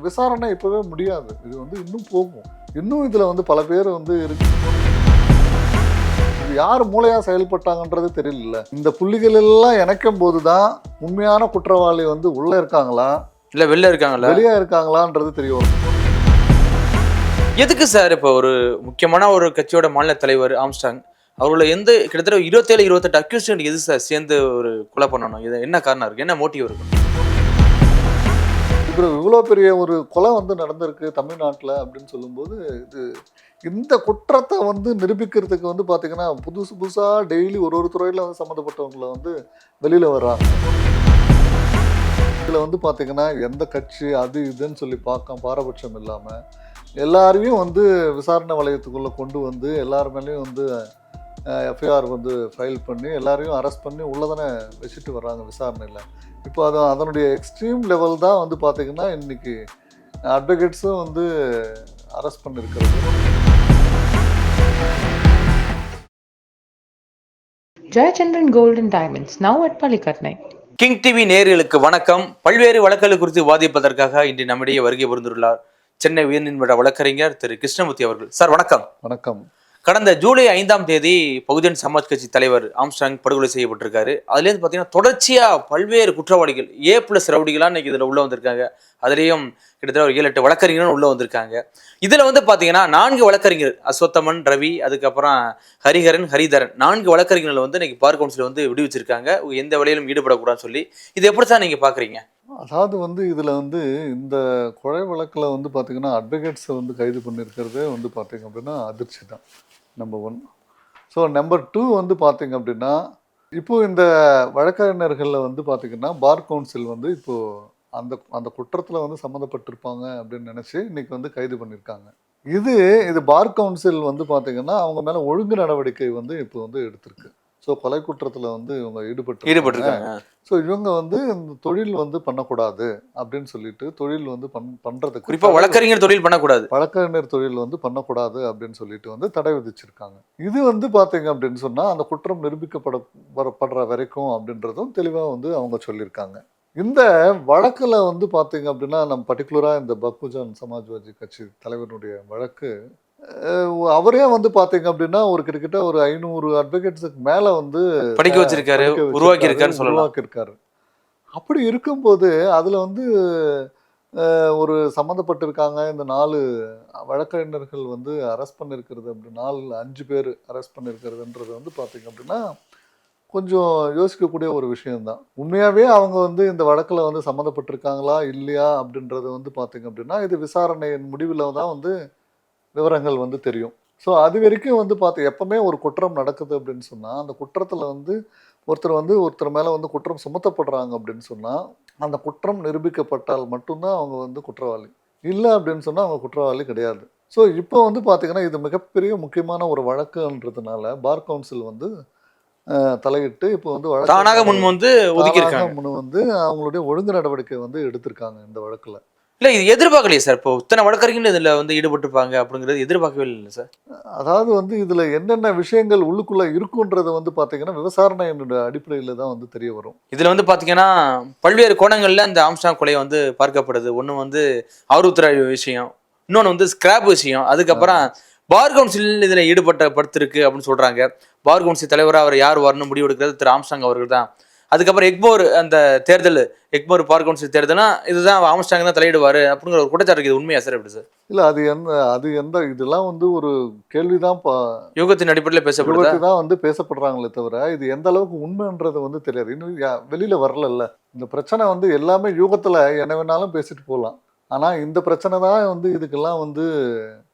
விசாரணை இப்போவே முடியாது. இது வந்து இன்னும் போகும். இன்னும் இதில் வந்து பல பேர் வந்து இருக்கு. யார் மூளையா செயல்பட்டாங்கன்றது தெரியல. இந்த புள்ளிகள் எல்லாம் இணைக்கும் போது தான் உண்மையான குற்றவாளி வந்து உள்ள இருக்காங்களா? இல்ல வெளில இருக்காங்கல்ல வெளியா இருக்காங்களான்றது தெரிய வரும். எதுக்கு சார் இப்போ ஒரு முக்கியமான ஒரு கட்சியோட மாநில தலைவர் ஆம்ஸ்டாங் அவர்களை எந்த கிட்டத்தட்ட இருபத்தேழு இருபத்தெட்டு அக்யூஸ்ட் எது சார் சேர்ந்து ஒரு கொலை பண்ணணும்? இது என்ன காரணம் இருக்கு? என்ன மோட்டிவ் இருக்கு? இப்போ இவ்வளோ பெரிய ஒரு கொலை வந்து நடந்திருக்கு தமிழ்நாட்டில் அப்படின்னு சொல்லும்போது இது இந்த குற்றத்தை வந்து நிரூபிக்கிறதுக்கு வந்து பார்த்திங்கன்னா புதுசு புதுசாக டெய்லி ஒரு ஒரு துறையில் வந்து சம்மந்தப்பட்டவங்கள வந்து வெளியில் வர்றாங்க. இதில் வந்து பார்த்திங்கன்னா எந்த கட்சி அது இதுன்னு சொல்லி பார்க்க பாரபட்சம் இல்லாமல் எல்லாரையும் வந்து விசாரணை வளையத்துக்குள்ளே கொண்டு வந்து எல்லார் மேலேயும் வந்து எஃப்ஐஆர் வந்து ஃபைல் பண்ணி எல்லாரையும் அரெஸ்ட் பண்ணி உள்ளதானே வச்சுட்டு வர்றாங்க விசாரணையில். இப்போ அது அதனுடைய எக்ஸ்ட்ரீம் லெவல் தான் வந்து பார்த்தீங்கன்னா இன்னைக்கு அட்வொகேட்ஸும் வந்து அரெஸ்ட் பண்ணியிருக்கிறது Jayachandran Gold and Diamonds, now at Palikatnai. King TV நேயர்களுக்கு வணக்கம். பல்வேறு வழக்குகள் குறித்து விவாதிப்பதற்காக இன்று நம்மிடையே வருகை புரிந்துள்ளார் சென்னை உயர்நீதிமன்ற வழக்கறிஞர் திரு கிருஷ்ணமூர்த்தி அவர்கள். சார் வணக்கம். வணக்கம். கடந்த ஜூலை ஐந்தாம் தேதி பகுஜன் சமாஜ் கட்சி தலைவர் ஆம்ஸ்டாங் படுகொலை செய்யப்பட்டிருக்காரு. அதுலேருந்து பார்த்தீங்கன்னா தொடர்ச்சியாக பல்வேறு குற்றவாளிகள் ஏ பிளஸ் ரவுடிகளாக இன்றைக்கி இதில் உள்ள வந்திருக்காங்க. அதுலேயும் கிட்டத்தட்ட ஒரு ஏழு எட்டு வழக்கறிஞர்கள் உள்ளே வந்திருக்காங்க. இதில் வந்து பார்த்தீங்கன்னா நான்கு வழக்கறிஞர் அஸ்வத்தமன் ரவி அதுக்கப்புறம் ஹரிஹரன் ஹரிதரன். நான்கு வழக்கறிஞர்களை வந்து இன்றைக்கி பார் கவுன்சில் வந்து விடுவிச்சிருக்காங்க. எந்த வேலையிலும் ஈடுபடக்கூடாதுன்னு சொல்லி இது எப்படி சார் நீங்கள் பார்க்குறீங்க அதாவது வந்து இதில் வந்து இந்த கொலை வழக்கில் வந்து பார்த்தீங்கன்னா அட்வொகேட்ஸை வந்து கைது பண்ணியிருக்கிறதே வந்து பார்த்தீங்க அப்படின்னா அதிர்ச்சி தான் number one so number two வந்து பார்த்தீங்க அப்படின்னா இப்போ இந்த வழக்கறிஞர்களில் வந்து பார்த்திங்கன்னா பார் கவுன்சில் வந்து இப்போ அந்த அந்த குற்றத்தில் வந்து சம்மந்தப்பட்டிருப்பாங்க அப்படின்னு நினச்சி இன்றைக்கி வந்து கைது பண்ணியிருக்காங்க இது இது பார் கவுன்சில் வந்து பார்த்திங்கன்னா அவங்க மேலே ஒழுங்கு நடவடிக்கை வந்து இப்போ வந்து எடுத்திருக்கு. ஸோ கொலை குற்றத்தில் வந்து இவங்க ஈடுபட்டு ஈடுபட்டிருக்காங்க. ஸோ இவங்க வந்து இந்த தொழில் வந்து பண்ணக்கூடாது அப்படின்னு சொல்லிட்டு தொழில் வந்து பண் பண்றதுக்கு குறிப்பாக வழக்கறிஞர் தொழில் பண்ணக்கூடாது. வழக்கறிஞர் தொழில் வந்து பண்ணக்கூடாது அப்படின்னு சொல்லிட்டு வந்து தடை விதிச்சிருக்காங்க. இது வந்து பார்த்தீங்க அப்படின்னு சொன்னா அந்த குற்றம் நிரூபிக்கப்பட வர- படுற வரைக்கும் அப்படின்றதும் தெளிவாக வந்து அவங்க சொல்லியிருக்காங்க. இந்த வழக்கில் வந்து பார்த்தீங்க அப்படின்னா நம்ம பர்டிகுலராக இந்த பகுஜன் சமாஜ்வாதி கட்சி தலைவருடைய வழக்கு அவரே வந்து பார்த்தீங்க அப்படின்னா ஒரு கிட்டத்தட்ட ஒரு ஐநூறு அட்வொகேட்ஸுக்கு மேலே வந்து படிக்க வச்சிருக்காரு உருவாக்கி இருக்காருன்னு சொல்லலாம். உருவாக்கியிருக்காரு. அப்படி இருக்கும்போது அதில் வந்து ஒரு சம்மந்தப்பட்டிருக்காங்க இந்த நாலு வழக்கறிஞர்கள் வந்து அரெஸ்ட் பண்ணியிருக்கிறது அப்படி நாலு அஞ்சு பேர் அரெஸ்ட் பண்ணியிருக்கிறதுன்றது வந்து பார்த்தீங்க அப்படின்னா கொஞ்சம் யோசிக்கக்கூடிய ஒரு விஷயம்தான். உண்மையாகவே அவங்க வந்து இந்த வழக்கில் வந்து சம்மந்தப்பட்டிருக்காங்களா இல்லையா அப்படின்றது வந்து பார்த்தீங்க அப்படின்னா இது விசாரணையின் முடிவில் தான் வந்து விவரங்கள் வந்து தெரியும். ஸோ அது வரைக்கும் வந்து பார்த்து எப்பவுமே ஒரு குற்றம் நடக்குது அப்படின்னு சொன்னால் அந்த குற்றத்தில் வந்து ஒருத்தர் வந்து ஒருத்தர் மேலே வந்து குற்றம் சுமத்தப்படுறாங்க அப்படின்னு சொன்னால் அந்த குற்றம் நிரூபிக்கப்பட்டால் மட்டும்தான் அவங்க வந்து குற்றவாளி. இல்லை அப்படின்னு சொன்னால் அவங்க குற்றவாளி கிடையாது. ஸோ இப்போ வந்து பார்த்தீங்கன்னா இது மிகப்பெரிய முக்கியமான ஒரு வழக்குன்றதுனால பார் கவுன்சில் வந்து தலையிட்டு இப்போ வந்து வழக்கு- தானாக முன் வந்து முன் வந்து அவங்களுடைய ஒழுங்கு நடவடிக்கை வந்து எடுத்திருக்காங்க இந்த வழக்குல. இல்ல இது எதிர்பார்க்கலையே சார். இப்போ இத்தனை வழக்கறிஞர்கள் இதுல வந்து ஈடுபட்டிருப்பாங்க அப்படிங்கிறது எதிர்பார்க்கவே இல்லை சார். அதாவது வந்து இதுல என்னென்ன விஷயங்கள் உள்ளுக்குள்ள இருக்குன்றது வந்து பாத்தீங்கன்னா விசாரணையினுடைய அடிப்படையில தான் வந்து தெரிய வரும். இதுல வந்து பாத்தீங்கன்னா பல்வேறு கோணங்கள்ல இந்த ஆம்ஸ்டாங் கொலை வந்து பார்க்கப்படுது. ஒண்ணு வந்து ஆருத்ரா விஷயம் இன்னொன்னு வந்து ஸ்கிராப் விஷயம். அதுக்கப்புறம் பார் கவுன்சில் இதுல ஈடுபட்ட படுத்திருக்கு அப்படின்னு சொல்றாங்க. பார் கவுன்சில் தலைவராக அவர் யார் வரணும் முடிவு எடுக்கிறது திரு ஆம்ஸ்டாங் அவர்கள் தான். அதுக்கப்புறம் எக்மோர் அந்த தேர்தல் எக்மோர் பார் கவுன்சில் தேர்தல்னா இதுதான் ஆம்ஸ்டாங் தான் தலையிடுவாரு அப்படிங்கிற ஒரு குற்றச்சாட்டு இருக்குது. உண்மையா சார் எப்படி சார் இல்ல அது எந்த அது எந்த இதெல்லாம் வந்து ஒரு கேள்விதான் யுகத்தின் அடிப்படையில் பேசப்படுதா? தான் வந்து பேசப்படுறாங்களே தவிர இது எந்த அளவுக்கு உண்மைன்றது வந்து தெரியாது. இன்னும் வெளியில வரலல்ல. இந்த பிரச்சனை வந்து எல்லாமே யூகத்துல என்ன வேணாலும் பேசிட்டு போகலாம் ஆனா இந்த பிரச்சனை தான் வந்து இதுக்கெல்லாம் வந்து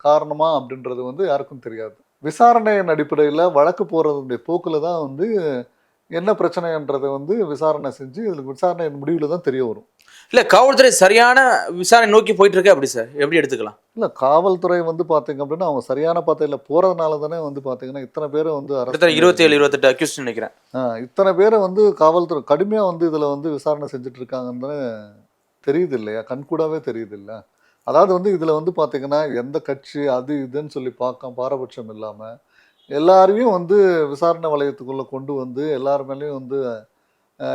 காரணமா அப்படின்றது வந்து யாருக்கும் தெரியாது. விசாரணையின் அடிப்படையில் வழக்கு போறதுடைய போக்குல தான் வந்து என்ன பிரச்சனைன்றதை வந்து விசாரணை செஞ்சு இதுல விசாரணையின் முடிவில் தான் தெரிய வரும். இல்ல காவல்துறை சரியான விசாரணை நோக்கி போயிட்டு இருக்கு அப்படி சார்? எப்படி எடுத்துக்கலாம்? இல்லை காவல்துறை வந்து பார்த்தீங்க அப்படின்னா அவங்க சரியான பாதையில் போகிறதுனால தானே வந்து பார்த்தீங்கன்னா இத்தனை பேரை வந்து arrest கிட்டத்தட்ட இருபத்தி ஏழு இருபத்தெட்டு அக்யூஸ்ட் நினைக்கிறேன். ஆ, இத்தனை பேரை வந்து காவல்துறை கடுமையாக வந்து இதில் வந்து விசாரணை செஞ்சுட்டு இருக்காங்கன்னு தெரியுது இல்லையா? கண்கூடாவே தெரியுது இல்ல. அதாவது வந்து இதில் வந்து பார்த்தீங்கன்னா எந்த கட்சி அது இதுன்னு சொல்லி பார்க்க பாரபட்சம் இல்லாமல் எல்லாரையும் வந்து விசாரணை வளையத்துக்குள்ளே கொண்டு வந்து எல்லார் மேலேயும் வந்து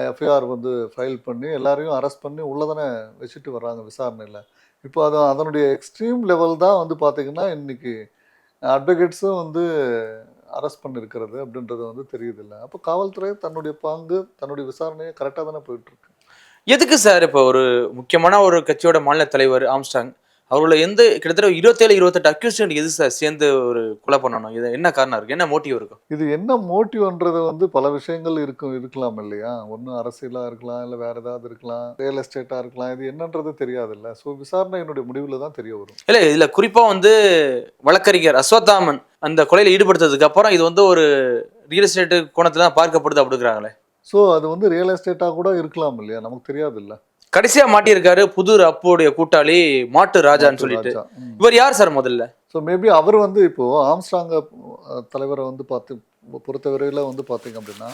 எஃப்ஐஆர் வந்து ஃபைல் பண்ணி எல்லாரையும் அரெஸ்ட் பண்ணி உள்ளதானே வச்சுட்டு வர்றாங்க விசாரணையில். இப்போ அது அதனுடைய எக்ஸ்ட்ரீம் லெவல் தான் வந்து பார்த்திங்கன்னா இன்றைக்கி அட்வொகேட்ஸும் வந்து அரெஸ்ட் பண்ணிருக்கிறது அப்படின்றது வந்து தெரியுதில்ல. அப்போ காவல்துறை தன்னுடைய பங்கு தன்னுடைய விசாரணையை கரெக்டாக தானே போயிட்டுருக்கு எதுக்கு சார் இப்போ ஒரு முக்கியமான ஒரு கட்சியோட மாநில தலைவர் ஆம்ஸ்டாங் அவரோட எந்த கிட்டத்தட்ட இருபத்தேழு இருபத்தெட்டு அக்யூஸ்டன்ட் எது சார் சேர்ந்து ஒரு கொலை பண்ணணும். இது என்ன காரணம் இருக்கு? என்ன மோட்டிவ் இருக்கும் இது என்ன மோட்டிவ்ன்றது வந்து பல விஷயங்கள் இருக்கும் இருக்கலாம் இல்லையா? ஒன்று அரசியலாக இருக்கலாம் இல்லை வேற ஏதாவது இருக்கலாம். ரியல் எஸ்டேட்டாக இருக்கலாம். இது என்னன்றது தெரியாதுல்ல. ஸோ விசாரணையினுடைய முடிவில் தான் தெரிய வரும். இல்ல இதுல குறிப்பா வந்து வழக்கறிஞர் அஸ்வத்தாமன் அந்த கொலையில ஈடுபடுத்ததுக்கு அப்புறம் இது வந்து ஒரு ரியல் எஸ்டேட் கோணத்துல தான் பார்க்கப்படுது அப்படிங்கிறாங்களே. ஸோ அது வந்து ரியல் எஸ்டேட்டாக கூட இருக்கலாம் இல்லையா? நமக்கு தெரியாது இல்ல கடைசியா மாட்டியிருக்காரு புது அப்புடைய கூட்டாளி மாட்டு ராஜான்னு சொல்லிட்டு. இவர் யார் சார் முதல்ல? ஸோ மேபி அவர் வந்து இப்போ ஆம்ஸ்டாங்க தலைவரை வந்து பார்த்து பொறுத்தவரையில் வந்து பார்த்தீங்க அப்படின்னா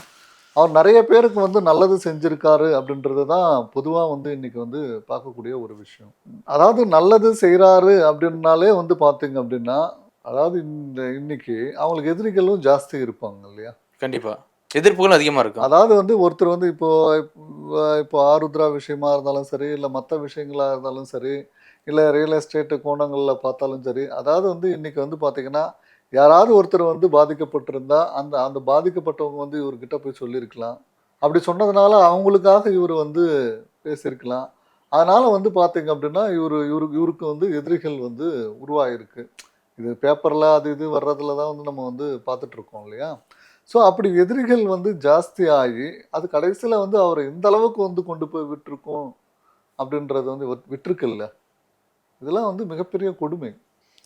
அவர் நிறைய பேருக்கு வந்து நல்லது செஞ்சிருக்காரு அப்படின்றது தான் பொதுவாக வந்து இன்னைக்கு வந்து பார்க்கக்கூடிய ஒரு விஷயம். அதாவது நல்லது செய்கிறாரு அப்படின்னாலே வந்து பார்த்தீங்க அப்படின்னா அதாவது இந்த இன்னைக்கு அவங்களுக்கு எதிரிகளும் ஜாஸ்தி இருப்பாங்க இல்லையா? கண்டிப்பா. எதிர்ப்புகள் அதிகமாக இருக்கும் அதாவது வந்து ஒருத்தர் வந்து இப்போ இப்போ- ஆருத்ரா விஷயமா இருந்தாலும் சரி இல்லை மற்ற விஷயங்களாக இருந்தாலும் சரி இல்லை ரியல் எஸ்டேட்டு கோணங்களில் பார்த்தாலும் சரி அதாவது வந்து இன்னைக்கு வந்து பார்த்தீங்கன்னா யாராவது ஒருத்தர் வந்து பாதிக்கப்பட்டிருந்தா அந்த அந்த பாதிக்கப்பட்டவங்க வந்து இவர்கிட்ட போய் சொல்லியிருக்கலாம். அப்படி சொன்னதுனால அவங்களுக்காக இவர் வந்து பேசியிருக்கலாம். அதனால் வந்து பார்த்தீங்க அப்படின்னா இவர் இவருக்கு இவருக்கு வந்து எதிரிகள் வந்து உருவாகிருக்கு இது பேப்பரில் அது இது வர்றதுல தான் வந்து நம்ம வந்து பார்த்துட்ருக்கோம் இல்லையா? ஸோ அப்படி எதிரிகள் வந்து ஜாஸ்தி ஆகி அது கடைசியில் வந்து அவரை இந்த அளவுக்கு வந்து கொண்டு போய் விட்டுருக்கோம் அப்படின்றது வந்து விட்- விட்டிருக்குல்ல. இதெல்லாம் வந்து மிகப்பெரிய கொடுமை.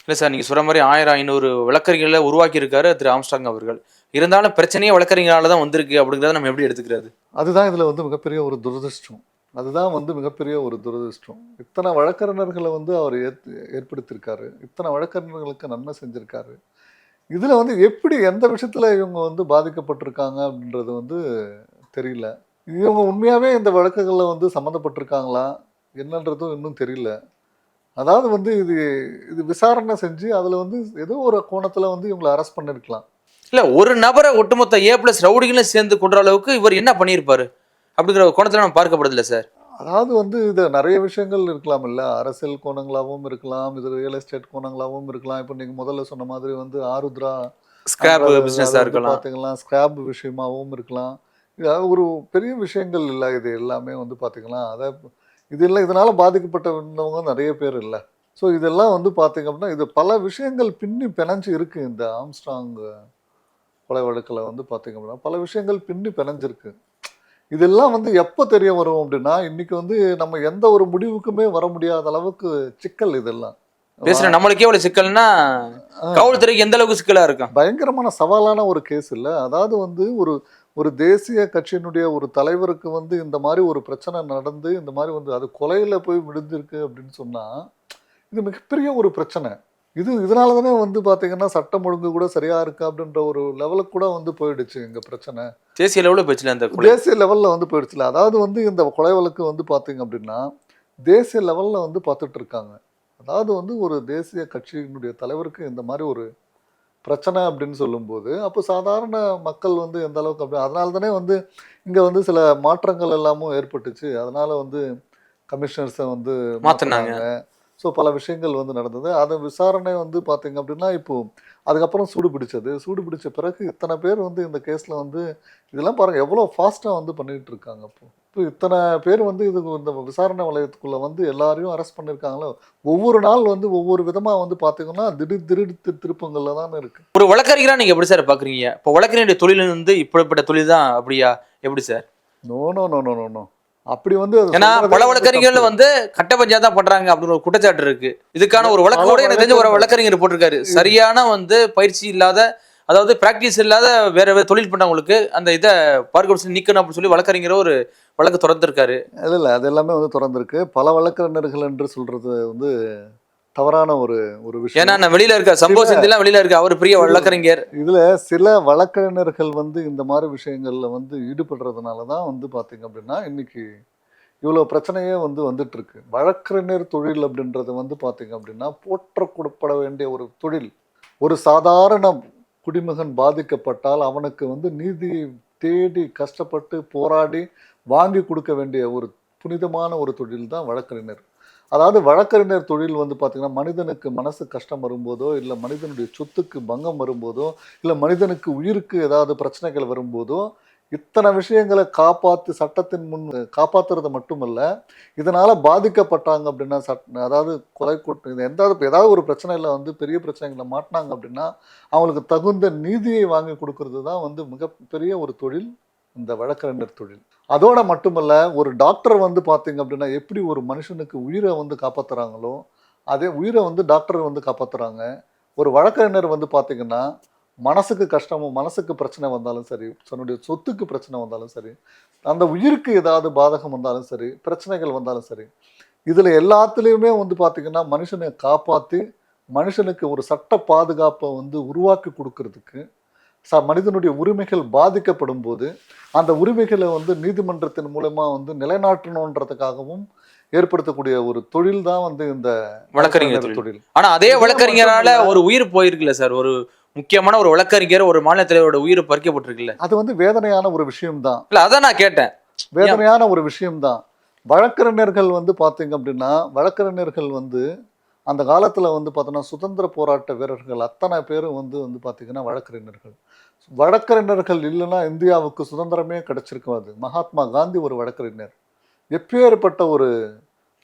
இல்ல சார் நீங்க சொல்ற மாதிரி ஆயிரம் ஐநூறு வழக்கறிஞர்களை உருவாக்கி இருக்காரு திரு ஆம்ஸ்டாங் அவர்கள். இருந்தாலும் பிரச்சனையே வழக்கறிஞரால தான் வந்திருக்கு அப்படிங்கிறத நம்ம எப்படி எடுத்துக்கிறது? அதுதான் இதில் வந்து மிகப்பெரிய ஒரு துரதிர்ஷ்டம். அதுதான் வந்து மிகப்பெரிய ஒரு துரதிர்ஷ்டம். இத்தனை வழக்கறிஞர்களை வந்து அவர் ஏற்படுத்தியிருக்காரு. இத்தனை வழக்கறிஞர்களுக்கு நன்மை செஞ்சுருக்காரு. இதில் வந்து எப்படி எந்த விஷயத்தில் இவங்க வந்து பாதிக்கப்பட்டிருக்காங்க அப்படின்றது வந்து தெரியல. இவங்க உண்மையாகவே இந்த வழக்குகளில் வந்து சம்மந்தப்பட்டிருக்காங்களா? என்னன்றதும் இன்னும் தெரியல. அதாவது வந்து இது இது விசாரணை செஞ்சு அதில் வந்து ஏதோ ஒரு கோணத்தில் வந்து இவங்களை அரெஸ்ட் பண்ணிருக்கலாம். இல்லை ஒரு நபரை ஒட்டுமொத்த ஏ பிளஸ் ரவுடிகளும் சேர்ந்து கொன்ற அளவுக்கு இவர் என்ன பண்ணியிருப்பாரு? அப்படிங்கிற கோணத்தில் நம்ம பார்க்கப்படுதில்ல சார். அதாவது வந்து இது நிறைய விஷயங்கள் இருக்கலாம் இல்ல. அரசியல் கோணங்களாகவும் இருக்கலாம். இது ரியல் எஸ்டேட் கோணங்களாகவும் இருக்கலாம். இப்போ நீங்க முதல்ல சொன்ன மாதிரி வந்து ஆருத்ரா ஸ்கிராப் வந்து இருக்கலாம். பாத்தீங்கன்னா ஸ்கிராப் விஷயமாகவும் இருக்கலாம். இது ஒரு பெரிய விஷயங்கள் இல்லை. இது எல்லாமே வந்து பாத்தீங்கன்னா அதை இது இல்லை. இதனால பாதிக்கப்பட்டவங்க நிறைய பேர் இல்லை. ஸோ இதெல்லாம் வந்து பாத்தீங்க அப்படின்னா இது பல விஷயங்கள் பின்னி பிணைஞ்சு இருக்கு. இந்த ஆம்ஸ்ட்ராங் கொலை வழக்கில் வந்து பாத்தீங்க அப்படின்னா பல விஷயங்கள் பின்னி பிணைஞ்சிருக்கு. இதெல்லாம் வந்து எப்போ தெரிய வரும் அப்படின்னா இன்னைக்கு வந்து நம்ம எந்த ஒரு முடிவுக்குமே வர முடியாத அளவுக்கு சிக்கல் இதெல்லாம். பேசுற நம்மளுக்கே எவ்வளவு சிக்கல்னா காவல்துறைக்கு எந்த அளவுக்கு சிக்கலா இருக்கும்? பயங்கரமான சவாலான ஒரு கேஸ் இல்ல. அதாவது வந்து ஒரு ஒரு தேசிய கட்சியினுடைய ஒரு தலைவருக்கு வந்து இந்த மாதிரி ஒரு பிரச்சனை நடந்து இந்த மாதிரி வந்து அது கொலையில போய் விழுந்திருக்கு அப்படின்னு சொன்னா இது மிகப்பெரிய ஒரு பிரச்சனை. இது இதனால தானே வந்து பாத்தீங்கன்னா சட்டம் ஒழுங்கு கூட சரியா இருக்கு அப்படின்ற ஒரு லெவலுக்கு கூட வந்து போயிடுச்சு எங்க பிரச்சனை. தேசிய லெவலில் போச்சுல அந்த தேசிய லெவல்ல வந்து போயிடுச்சுல. அதாவது வந்து இந்த கொலை வழக்கு வந்து பாத்தீங்க அப்படின்னா தேசிய லெவல்ல வந்து பார்த்துட்டு இருக்காங்க. அதாவது வந்து ஒரு தேசிய கட்சியினுடைய தலைவருக்கு இந்த மாதிரி ஒரு பிரச்சனை அப்படின்னு சொல்லும்போது அப்போ சாதாரண மக்கள் வந்து எந்த அளவுக்கு அப்படி அதனால தானே வந்து இங்க வந்து சில மாற்றங்கள் எல்லாமும் ஏற்பட்டுச்சு. அதனால வந்து கமிஷனர்ஸை வந்து மாத்துனாங்க. ஸோ பல விஷயங்கள் வந்து நடந்தது. அது விசாரணை வந்து பார்த்தீங்க அப்படின்னா இப்போ அதுக்கப்புறம் சூடு பிடிச்சது. சூடு பிடிச்ச பிறகு இத்தனை பேர் வந்து இந்த கேஸில் வந்து இதெல்லாம் பாருங்க எவ்வளோ ஃபாஸ்ட்டாக வந்து பண்ணிட்டு இருக்காங்க இப்போ. இப்போ இத்தனை பேர் வந்து இது இந்த விசாரணை வளையத்துக்குள்ள வந்து எல்லாரையும் அரெஸ்ட் பண்ணியிருக்காங்களோ ஒவ்வொரு நாள் வந்து ஒவ்வொரு விதமாக வந்து பார்த்தீங்கன்னா திடீர் திடீர் திரு- திருப்பங்கள்ல தான் இருக்கு. ஒரு வழக்கறிஞரா நீங்க எப்படி சார் பாக்குறீங்க? இப்போ வழக்கறிஞருடைய தொழில் வந்து இப்படிப்பட்ட தொழில் தான் அப்படியா? எப்படி sir no no no no no no அப்படி வந்து ஏன்னா பல வழக்கறிஞர்கள். வந்து கட்ட பஞ்சாயத்து தான் பண்றாங்க அப்படின்னு ஒரு குற்றச்சாட்டு இருக்கு. இதுக்கான ஒரு வழக்கு பல கூட எனக்கு தெரிஞ்ச ஒரு வழக்கறிஞர் போட்டிருக்காரு. சரியான வந்து பயிற்சி இல்லாத அதாவது பிராக்டிஸ் இல்லாத வேற வேற தொழில் பண்றவங்களுக்கு அந்த இதை பார்க்க நீக்கணும் அப்படின்னு சொல்லி வழக்கறிஞர் ஒரு வழக்கு தொடர்ந்துருக்காரு. இல்லை இல்லை அது எல்லாமே வந்து திறந்திருக்கு பல வழக்கறிஞர்கள் என்று சொல்றது வந்து தவறான ஒரு ஒரு விஷயம். ஏன்னா நான் வெளியில இருக்க சம்பவ செந்திலாம் வெளியில இருக்க அவர் பெரிய வழக்கறிஞர். இதுல சில வழக்கறிஞர்கள் வந்து இந்த மாதிரி விஷயங்கள்ல வந்து ஈடுபடுறதுனால தான் வந்து பாத்தீங்க அப்படின்னா இன்னைக்கு இவ்வளவு பிரச்சனையே வந்து வந்துட்டு இருக்கு வழக்கறிஞர் தொழில் அப்படின்றது வந்து பாத்தீங்க அப்படின்னா போற்றக்கூடப்பட வேண்டிய ஒரு தொழில். ஒரு சாதாரண குடிமகன் பாதிக்கப்பட்டால் அவனுக்கு வந்து நீதி தேடி கஷ்டப்பட்டு போராடி வாங்கி கொடுக்க வேண்டிய ஒரு புனிதமான ஒரு தொழில் தான் வழக்கறிஞர். அதாவது வழக்கறிஞர் தொழில் வந்து பார்த்திங்கன்னா மனிதனுக்கு மனசு கஷ்டம் வரும்போதோ இல்லை மனிதனுடைய சொத்துக்கு பங்கம் வரும்போதோ இல்லை மனிதனுக்கு உயிருக்கு ஏதாவது பிரச்சனைகள் வரும்போதோ இத்தனை விஷயங்களை காப்பாற்றி சட்டத்தின் முன் காப்பாத்துறது மட்டுமல்ல இதனால் பாதிக்கப்பட்டாங்க அப்படின்னா சட் அதாவது கொலை கூட்டம் இது எந்த ஏதாவது ஒரு பிரச்சனையில் வந்து பெரிய பிரச்சனைகளை மாட்டினாங்க அப்படின்னா அவங்களுக்கு தகுந்த நீதியை வாங்கி கொடுக்கறது தான் வந்து மிகப்பெரிய ஒரு தொழில் இந்த வழக்கறிஞர் தொழில். அதோட மட்டுமல்ல ஒரு டாக்டர் வந்து பார்த்தீங்க அப்படின்னா எப்படி ஒரு மனுஷனுக்கு உயிரை வந்து காப்பாற்றுறாங்களோ அதே உயிரை வந்து டாக்டர் வந்து காப்பாற்றுறாங்க ஒரு வழக்கறிஞர் வந்து பார்த்தீங்கன்னா மனசுக்கு கஷ்டமும் மனசுக்கு பிரச்சனை வந்தாலும் சரி தன்னுடைய சொத்துக்கு பிரச்சனை வந்தாலும் சரி அந்த உயிருக்கு ஏதாவது பாதகம் வந்தாலும் சரி பிரச்சனைகள் வந்தாலும் சரி இதில் எல்லாத்துலேயுமே வந்து பார்த்திங்கன்னா மனுஷனை காப்பாற்றி மனுஷனுக்கு ஒரு சட்ட பாதுகாப்பை வந்து உருவாக்கி கொடுக்கறதுக்கு ச மனிதனுடைய உரிமைகள் பாதிக்கப்படும் போது அந்த உரிமைகளை வந்து நீதிமன்றத்தின் மூலமா வந்து நிலைநாட்டணுன்றதுக்காகவும் ஏற்படுத்தக்கூடிய ஒரு தொழில் தான் வந்து இந்த வழக்கறிஞர் தொழில். ஆனா அதே வழக்கறிஞரால. ஒரு உயிர் போயிருக்குல்ல சார். ஒரு முக்கியமான ஒரு வழக்கறிஞர் ஒரு மாநில தலைவரோட உயிர் பறிக்கப்பட்டிருக்குல்ல. அது வந்து வேதனையான ஒரு விஷயம்தான். இல்ல அதான் நான் கேட்டேன். வேதனையான ஒரு விஷயம்தான். வழக்கறிஞர்கள் வந்து பார்த்தீங்க அப்படின்னா வழக்கறிஞர்கள் வந்து அந்த காலத்தில் வந்து பார்த்தோன்னா சுதந்திர போராட்ட வீரர்கள் அத்தனை பேரும் வந்து வந்து பார்த்தீங்கன்னா வழக்கறிஞர்கள். வழக்கறிஞர்கள் இல்லைன்னா இந்தியாவுக்கு சுதந்திரமே கிடைச்சிருக்காது. மகாத்மா காந்தி ஒரு வழக்கறிஞர் எப்பேற்பட்ட ஒரு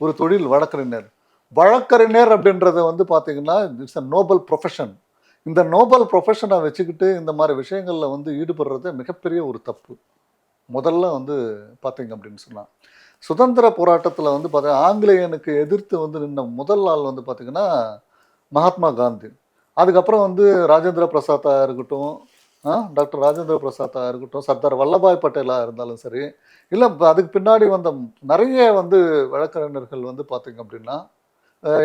ஒரு தொழில் வழக்கறிஞர் வழக்கறிஞர் அப்படின்றத வந்து பார்த்தீங்கன்னா இட்ஸ் அ நோபல் ப்ரொஃபஷன் இந்த நோபல் ப்ரொஃபஷனை வச்சுக்கிட்டு இந்த மாதிரி விஷயங்களில் வந்து ஈடுபடுறது மிகப்பெரிய ஒரு தப்பு. முதல்ல வந்து பார்த்தீங்க அப்படின்னு சொன்னால் சுதந்திர போராட்டத்தில் வந்து பார்த்தீங்கன்னா ஆங்கிலேயனுக்கு எதிர்த்து வந்து நின்ன முதல் ஆள் வந்து பார்த்திங்கன்னா மகாத்மா காந்தி. அதுக்கப்புறம் வந்து ராஜேந்திர பிரசாத்தாக இருக்கட்டும் டாக்டர் ராஜேந்திர பிரசாத்தா இருக்கட்டும் சர்தார் வல்லபாய் பட்டேலாக இருந்தாலும் சரி இல்லை அதுக்கு பின்னாடி வந்த நிறைய வந்து வழக்கறிஞர்கள் வந்து பார்த்தீங்க அப்படின்னா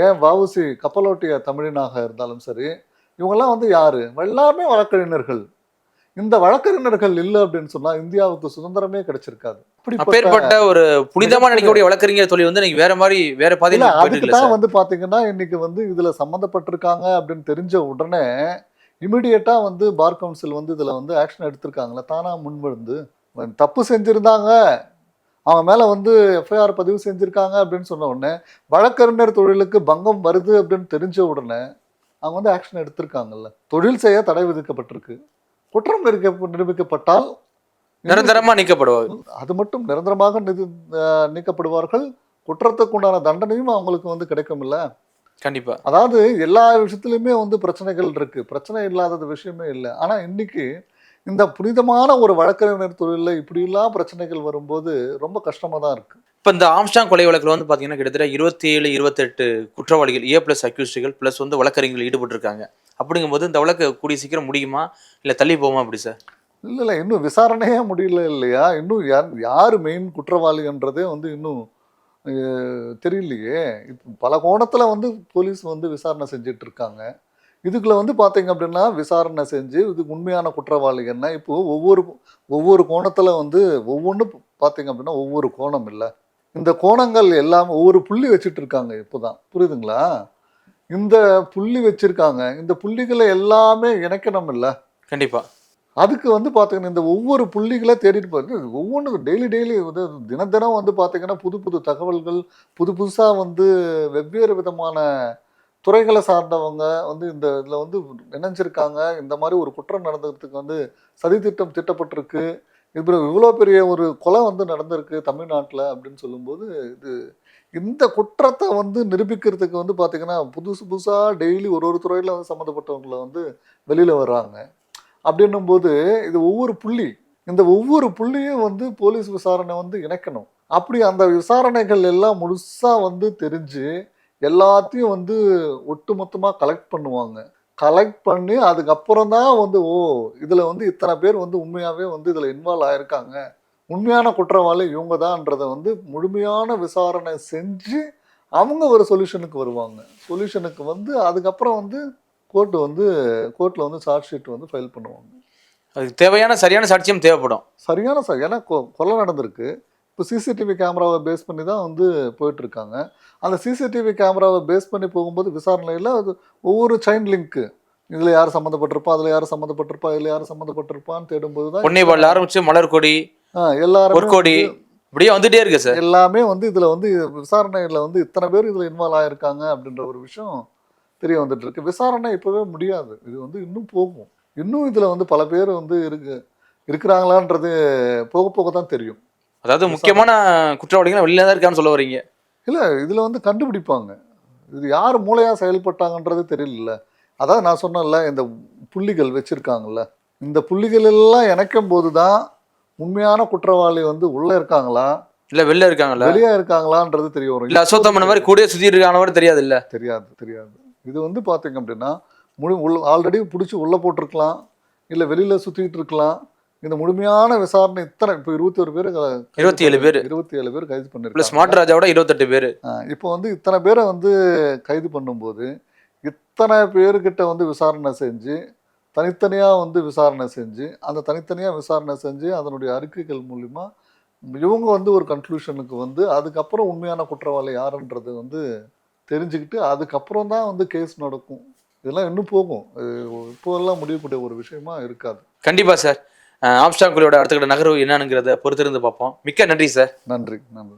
ஏன் வஉசி கப்பலோட்டிய தமிழினாக இருந்தாலும் சரி இவங்கெல்லாம் வந்து யாரு? எல்லாமே வழக்கறிஞர்கள். இந்த வழக்கறிஞர்கள் இல்லை அப்படின்னு சொன்னா இந்தியாவுக்கு சுதந்திரமே கிடைச்சிருக்காது. அப்பேற்பட்ட ஒரு புனிதமா நினைக்கக்கூடிய வழக்கறிஞர் தொழில் வந்து இன்னைக்கு வேற மாதிரி வேற பாதையில அதுக்கு தான் வந்து பாத்தீங்கன்னா இன்னைக்கு வந்து இதுல சம்மந்தப்பட்டிருக்காங்க அப்படின்னு தெரிஞ்ச உடனே இமிடியேட்டா வந்து பார் கவுன்சில் வந்து இதுல வந்து ஆக்ஷன் எடுத்திருக்காங்களே தானா முன்வந்து. தப்பு செஞ்சிருந்தாங்க. அவன் மேல வந்து எஃப்ஐஆர் பதிவு செஞ்சிருக்காங்க அப்படின்னு சொன்ன உடனே வழக்கறிஞர் தொழிலுக்கு பங்கம் வருது அப்படின்னு தெரிஞ்ச உடனே அவங்க வந்து ஆக்ஷன் எடுத்திருக்காங்கல்ல. தொழில் செய்ய தடை விதிக்கப்பட்டிருக்கு. குற்றம் நிரூபிக்க- நிரூபிக்கப்பட்டால் நிரந்தரமா நீக்கப்படுவாங்க அது மட்டும் நிரந்தரமாக நீக்கப்படுவார்கள். குற்றத்துக்கு உண்டான தண்டனையும் அவங்களுக்கு வந்து கிடைக்கும் இல்ல கண்டிப்பா. அதாவது எல்லா விஷயத்துலையுமே வந்து பிரச்சனைகள் இருக்கு. பிரச்சனை இல்லாதது விஷயமே இல்லை. ஆனா இன்னைக்கு இந்த புனிதமான ஒரு வழக்கறிஞர் தொழில்ல இப்படியெல்லாம் பிரச்சனைகள் வரும்போது ரொம்ப கஷ்டமா தான் இருக்கு. இப்ப இந்த ஆம்ஸ்டாங் கொலை வழக்குல வந்து பாத்தீங்கன்னா கிட்டத்தட்ட இருபத்தி ஏழு இருபத்தெட்டு குற்றவாளிகள் ஏ பிளஸ் அக்யூஸ்டுகள் பிளஸ் வந்து வழக்கறிஞர்கள் ஈடுபட்டு இருக்காங்க அப்படிங்கும்போது இந்த வழக்கு கூடிய சீக்கிரம் முடியுமா? இல்ல தள்ளி போகுமா அப்படி சார்? இல்ல இல்ல. இன்னும் விசாரணையே முடியல இல்லையா? இன்னும் யார் யார் மெயின் குற்றவாளின்றதே வந்து இன்னும் தெரியலையே. இப்போ பல கோணத்தில் வந்து போலீஸ் வந்து விசாரணை செஞ்சுட்டு இருக்காங்க இதுக்குள்ள வந்து பார்த்தீங்க அப்படின்னா விசாரணை செஞ்சு இதுக்கு உண்மையான குற்றவாளி என்ன? இப்போ ஒவ்வொரு ஒவ்வொரு கோணத்தில் வந்து ஒவ்வொன்று பார்த்தீங்க அப்படின்னா ஒவ்வொரு கோணம் இல்லை. இந்த கோணங்கள் எல்லாம் ஒவ்வொரு புள்ளி வச்சுட்டு இருக்காங்க இப்போதான். புரியுதுங்களா? இந்த புள்ளி வச்சிருக்காங்க. இந்த புள்ளிகளை எல்லாமே இணைக்கணும் இல்லை கண்டிப்பாக அதுக்கு வந்து பார்த்தீங்கன்னா இந்த ஒவ்வொரு புள்ளிகளை தேடிட்டு போகிறது ஒவ்வொன்றுக்கும் டெய்லி டெய்லி வந்து தினம் தினம் வந்து பார்த்தீங்கன்னா புது புது தகவல்கள் புது புதுசாக வந்து வெவ்வேறு விதமான துறைகளை சார்ந்தவங்க வந்து இந்த இதில் வந்து நினைஞ்சிருக்காங்க இந்த மாதிரி ஒரு குற்றம் நடந்ததுக்கு வந்து சதித்திட்டம் திட்டப்பட்டிருக்கு. இப்போ இவ்வளோ பெரிய ஒரு கொலை வந்து நடந்திருக்கு தமிழ்நாட்டில் அப்படின்னு சொல்லும்போது இது இந்த குற்றத்தை வந்து நிரூபிக்கிறதுக்கு வந்து பார்த்திங்கன்னா புதுசு புதுசாக டெய்லி ஒரு ஒரு துறையில் வந்து சம்மந்தப்பட்டவங்களை வந்து வெளியில் வர்றாங்க. அப்படின்னும் போது இது ஒவ்வொரு புள்ளி இந்த ஒவ்வொரு புள்ளியும் வந்து போலீஸ் விசாரணை வந்து இணைக்கணும். அப்படி அந்த விசாரணைகள் எல்லாம் முழுசாக வந்து தெரிஞ்சு எல்லாத்தையும் வந்து ஒட்டுமொத்தமாக கலெக்ட் பண்ணுவாங்க. கலெக்ட் பண்ணி அதுக்கப்புறம் தான் வந்து ஓ இதில் வந்து இத்தனை பேர் வந்து உண்மையாகவே வந்து இதில் இன்வால்வ் ஆயிருக்காங்க. உண்மையான குற்றவாளி இவங்க தான்ன்றதை வந்து முழுமையான விசாரணை செஞ்சு அவங்க ஒரு சொல்யூஷனுக்கு வருவாங்க. சொல்யூஷனுக்கு வந்து அதுக்கப்புறம் வந்து கோர்ட்டு வந்து கோர்ட்டில் வந்து சார்ஜ் ஷீட் வந்து ஃபைல் பண்ணுவாங்க. அதுக்கு தேவையான சரியான சாட்சியம் தேவைப்படும். சரியான சார் ஏன்னா கொலை நடந்திருக்கு. இப்போ சிசிடிவி கேமராவை பேஸ் பண்ணி தான் வந்து போயிட்டு இருக்காங்க அந்த சிசிடிவி கேமராவை பேஸ் பண்ணி போகும்போது விசாரணையில் அது ஒவ்வொரு செயின் லிங்க்கு இதில் யார் சம்மந்தப்பட்டிருப்பா அதில் யார் சம்மந்தப்பட்டிருப்பா இதில் யார் சம்மந்தப்பட்டிருப்பான்னு தேடும்போது தான் பொன்னைவாள் ஆரம்பிச்சு மலர்கொடி எல்லாருமே பொற்கொடி. இப்படியே வந்துட்டே இருக்கு சார். எல்லாமே வந்து இதுல வந்து விசாரணையில வந்து இத்தனை பேர் இதுல இன்வால்வ் ஆயிருக்காங்க அப்படின்ற ஒரு விஷயம் தெரிய வந்துட்டு இருக்கு விசாரணை இப்பவே முடியாது. இது வந்து இன்னும் போகும். இன்னும் இதுல வந்து பல பேர் வந்து இருக்கு இருக்கிறாங்களான்றது போக போக தான் தெரியும். அதாவது முக்கியமான குற்றவாளிகள் வெளியில தான் இருக்கான்னு சொல்ல வரீங்க. இல்ல இதுல வந்து கண்டுபிடிப்பாங்க. இது யார் மூளையா செயல்பட்டாங்கன்றது தெரியல. அதாவது நான் சொன்னேன்ல இந்த புள்ளிகள் வச்சிருக்காங்கல்ல. இந்த புள்ளிகள் எல்லாம் இணைக்கும் போதுதான் உண்மையான குற்றவாளி வந்து உள்ள இருக்காங்களா? இல்ல வெளில இருக்காங்கல்ல வெளியே இருக்காங்களான்றது தெரிய வரும். இல்ல அசோத்தம் பண்ண மாதிரி கூடயே சுத்தி இருக்கான தெரியாது இல்ல தெரியாது தெரியாது. இது வந்து பார்த்தீங்க அப்படின்னா முழு உள்ள ஆல்ரெடி பிடிச்சி உள்ளே போட்டிருக்கலாம் இல்லை வெளியில் சுற்றிட்டு இருக்கலாம். இந்த முழுமையான விசாரணை இத்தனை இப்போ இருபத்தி ஒரு பேர் இருபத்தி ஏழு பேர். இருபத்தி ஏழு பேர் கைது பண்ணிருக்காங்க. ஸ்மார்ட் ராஜாவோட இருபத்தெட்டு பேர். இப்போ வந்து இத்தனை பேரை வந்து கைது பண்ணும்போது இத்தனை பேர்கிட்ட வந்து விசாரணை செஞ்சு தனித்தனியாக வந்து விசாரணை செஞ்சு அந்த தனித்தனியாக விசாரணை செஞ்சு அதனுடைய அறிக்கைகள் மூலிமா இவங்க வந்து ஒரு கன்க்ளூஷனுக்கு வந்து அதுக்கப்புறம் உண்மையான குற்றவாளி யாருன்றது வந்து தெரிஞ்சுக்கிட்டு அதுக்கப்புறம் தான் வந்து கேஸ் நடக்கும். இதெல்லாம் இன்னும் போகும். இப்போதெல்லாம் முடியக்கூடிய ஒரு விஷயமா இருக்காது. கண்டிப்பா சார். ஆம்ஸ்டாங்குளியோட அடுத்த நகர்வு என்னங்கிறத பொறுத்திருந்து பார்ப்போம். மிக்க நன்றி சார். நன்றி. நன்றி.